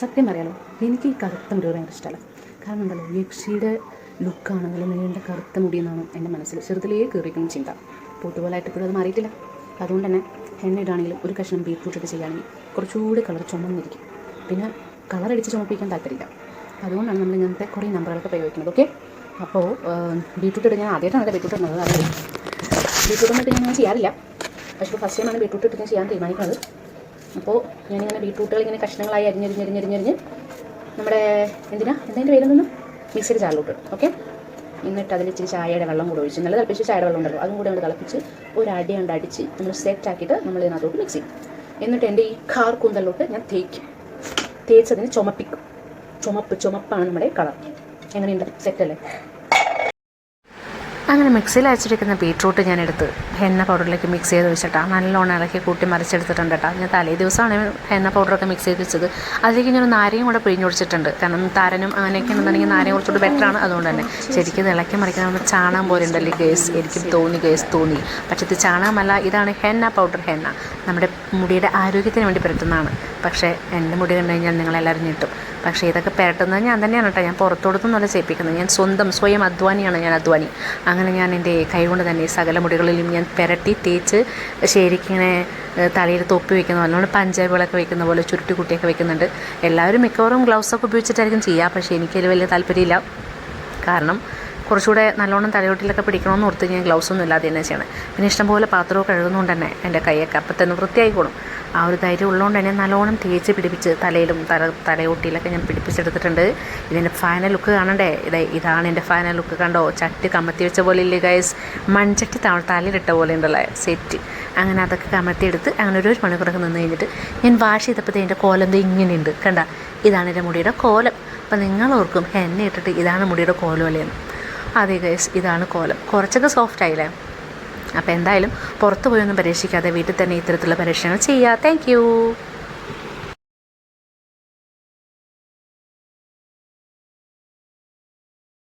സത്യം പറയാലോ എനിക്ക് ഈ കറുത്ത മുടി ഭയങ്കര ഇഷ്ടമല്ല. കാരണം ഉണ്ടല്ലോ യക്ഷിയുടെ ലുക്കാണ് നല്ല നീണ്ട കറുത്ത മുടി എന്നാണ് എന്റെ മനസ്സിൽ ചെറുതിലേ കയറിയിരിക്കുന്ന ചിന്ത. പൊതുപോലായിട്ട് ഇപ്പോഴും അത് മാറിയിട്ടില്ല. അതുകൊണ്ട് തന്നെ എണ്ണ ഇടാണെങ്കിലും ഒരു കഷ്ണം ബീട്രൂട്ട് ഇട്ട് ചെയ്യുകയാണെങ്കിൽ കുറച്ചുകൂടി കളർ ചുമന്നിരിക്കും. പിന്നെ കളർ അടിച്ച് ചുമപ്പിക്കാൻ താല്പര്യമില്ല. അതുകൊണ്ടാണ് നമ്മൾ ഇങ്ങനത്തെ കുറേ നമ്പറുകളൊക്കെ പ്രയോഗിക്കുന്നത് ഓക്കെ അപ്പോൾ ബീട്രൂട്ട് ഇട്ട് ഞാൻ ആദ്യമായിട്ടാണ് ബീട്രൂട്ട് ഇടുന്നത് അറിയില്ല ബീട്രൂട്ട് ഇട്ട് ഞാൻ ചെയ്യാറില്ല. പക്ഷേ ഫസ്റ്റ് ടൈമാണ് ബീട്രൂട്ട് ഇട്ട് ഞാൻ ചെയ്യാൻ തീരുമാനിക്കുന്നത്. അപ്പോൾ ഞാനിങ്ങനെ ബീട്രൂട്ടുകൾ ഇങ്ങനെ കഷ്ണങ്ങളായി അരിഞ്ഞരിഞ്ഞരിഞ്ഞരിഞ്ഞരിഞ്ഞ് നമ്മുടെ എന്തിനാ? എന്താ പേരെന്നു മിക്സിയിൽ ചാറിലോട്ട് ഓക്കെ? എന്നിട്ട് അതിൽ ഇച്ചിരി ചായയുടെ വെള്ളം കൂടെ ഒഴിച്ച് നല്ല തിളപ്പിച്ച് ചായയുടെ വെള്ളം ഉണ്ടല്ലോ അതും കൂടെ നമ്മൾ തിളപ്പിച്ച് ഒരു അടി കൊണ്ട് അടിച്ച് നമ്മൾ സെറ്റ് ആക്കിയിട്ട് നമ്മൾ ഇതിനകത്തോട്ട് മിക്സ് ചെയ്യും. എന്നിട്ട് എന്റെ ഈ കാർ കൂന്തലിലോട്ട് ഞാൻ തേക്കും തേച്ചതിന് ചുമപ്പിക്കും. ചുമപ്പ് ചുമപ്പാണ് നമ്മുടെ കളർ എങ്ങനെയുണ്ട്? സെറ്റല്ലേ അങ്ങനെ മിക്സിയിൽ അരച്ചിരിക്കുന്ന ബീട്രൂട്ട് ഞാൻ എടുത്ത് ഹെന്ന പൗഡറിലേക്ക് മിക്സ് ചെയ്ത് വെച്ചിട്ടാണ് നല്ലോണം ഇളക്കി കൂട്ടി മറിച്ചെടുത്തിട്ടുണ്ട് കേട്ടോ. ഞാൻ തലേ ദിവസമാണ് ഹെന്ന പൗഡറൊക്കെ മിക്സ് ചെയ്ത് വെച്ചത്. അതിലേക്ക് ഞാൻ നാരയും കൂടെ പിഴിഞ്ഞ് കുടിച്ചിട്ടുണ്ട്. കാരണം താരനും അങ്ങനെയൊക്കെ ഉണ്ടെന്നുണ്ടെങ്കിൽ നാരയും കുറച്ചുകൂടി ബെറ്ററാണ് അതുകൊണ്ട് തന്നെ. ശരിക്കും ഇളക്കി മറിക്കാൻ നമ്മൾ ചാണകം പോലെ ഉണ്ടല്ലേ ഗേസ് എനിക്കും തോന്നി ഗേസ് തോന്നി. പക്ഷേ ഇത് ചാണകമല്ല ഇതാണ് ഹെന്ന പൗഡർ ഹെന്ന. നമ്മുടെ മുടിയുടെ ആരോഗ്യത്തിന് വേണ്ടി പുരട്ടുന്നതാണ് പക്ഷേ എന്റെ മുടി കണ്ടു കഴിഞ്ഞാൽ നിങ്ങളെല്ലാവരും ഞെട്ടും. പക്ഷേ ഇതൊക്കെ പെരട്ടുന്നത് ഞാൻ തന്നെയാണ് കേട്ടോ. ഞാൻ പുറത്തോടത്തുനിന്നല്ല ചെയ്യിപ്പിക്കുന്നത്. ഞാൻ സ്വന്തം സ്വയം അധ്വാനിയാണ് ഞാൻ അധ്വാനി. അങ്ങനെ ഞാൻ എന്റെ കൈകൊണ്ട് തന്നെ സകല മുടികളിലും ഞാൻ പെരട്ടി തേച്ച് ശരിക്കിങ്ങനെ തലയിൽ തൊപ്പി വെക്കുന്ന. പോലെ നമ്മൾ പഞ്ചാബികളൊക്കെ വെക്കുന്ന പോലെ ചുരുട്ടി കുട്ടിയൊക്കെ വെക്കുന്നുണ്ട്. എല്ലാവരും മിക്കവാറും ഗ്ലൗസൊക്കെ ഉപയോഗിച്ചിട്ടായിരിക്കും ചെയ്യുക. പക്ഷേ എനിക്കതിൽ വലിയ താല്പര്യമില്ല. കാരണം കുറച്ചുകൂടെ നല്ലോണം തലയോട്ടിലൊക്കെ പിടിക്കണമെന്ന് ഓർത്ത് ഞാൻ ഗ്ലൗസ് ഒന്നും ഇല്ലാതെ തന്നെ ചെയ്യണം. പിന്നെ ഇഷ്ടംപോലെ പാത്രമൊക്കെ കഴുകുന്നതുകൊണ്ട് തന്നെ എന്റെ കൈയൊക്കെ അപ്പം തന്നെ വൃത്തിയായിക്കോളും. ആ ഒരു ധൈര്യം ഉള്ളതുകൊണ്ട് തന്നെ നല്ലോണം തേച്ച് പിടിപ്പിച്ച് തലയിലും തല തലയോട്ടിയിലൊക്കെ ഞാൻ പിടിപ്പിച്ചെടുത്തിട്ടുണ്ട്. ഇതിന്റെ ഫൈനൽ ലുക്ക് കാണണ്ടേ? ഇതേ ഇതാണ് എന്റെ ഫൈനൽ ലുക്ക് കണ്ടോ? ചട്ടി കമത്തി വെച്ച പോലെ ഇല്ലേ ഗൈസ് മൺചട്ടി താഴെ തലയിലിട്ട പോലെ ഉണ്ടല്ലേ? സെറ്റ് അങ്ങനെ അതൊക്കെ കമത്തിയെടുത്ത് അങ്ങനെ ഒരു മണിക്കൂറൊക്കെ നിന്ന് കഴിഞ്ഞിട്ട് ഞാൻ വാഷ് ചെയ്തപ്പോഴത്തേ എന്റെ കോലം ഇങ്ങനെയുണ്ട്. കണ്ട ഇതാണ് എന്റെ മുടിയുടെ കോലം. അപ്പം നിങ്ങൾ ഓർക്കും എന്നെ ഇട്ടിട്ട് ഇതാണ് മുടിയുടെ കോലം അല്ലേന്ന് അതെ ഗൈസ് ഇതാണ് കോലം. കുറച്ചൊക്കെ സോഫ്റ്റ് ആയില്ലേ? അപ്പോൾ എന്തായാലും പുറത്ത് പോയൊന്നും പരീക്ഷിക്കാതെ വീട്ടിൽ തന്നെ ഇത്തരത്തിലുള്ള പരീക്ഷണങ്ങൾ ചെയ്യുക താങ്ക്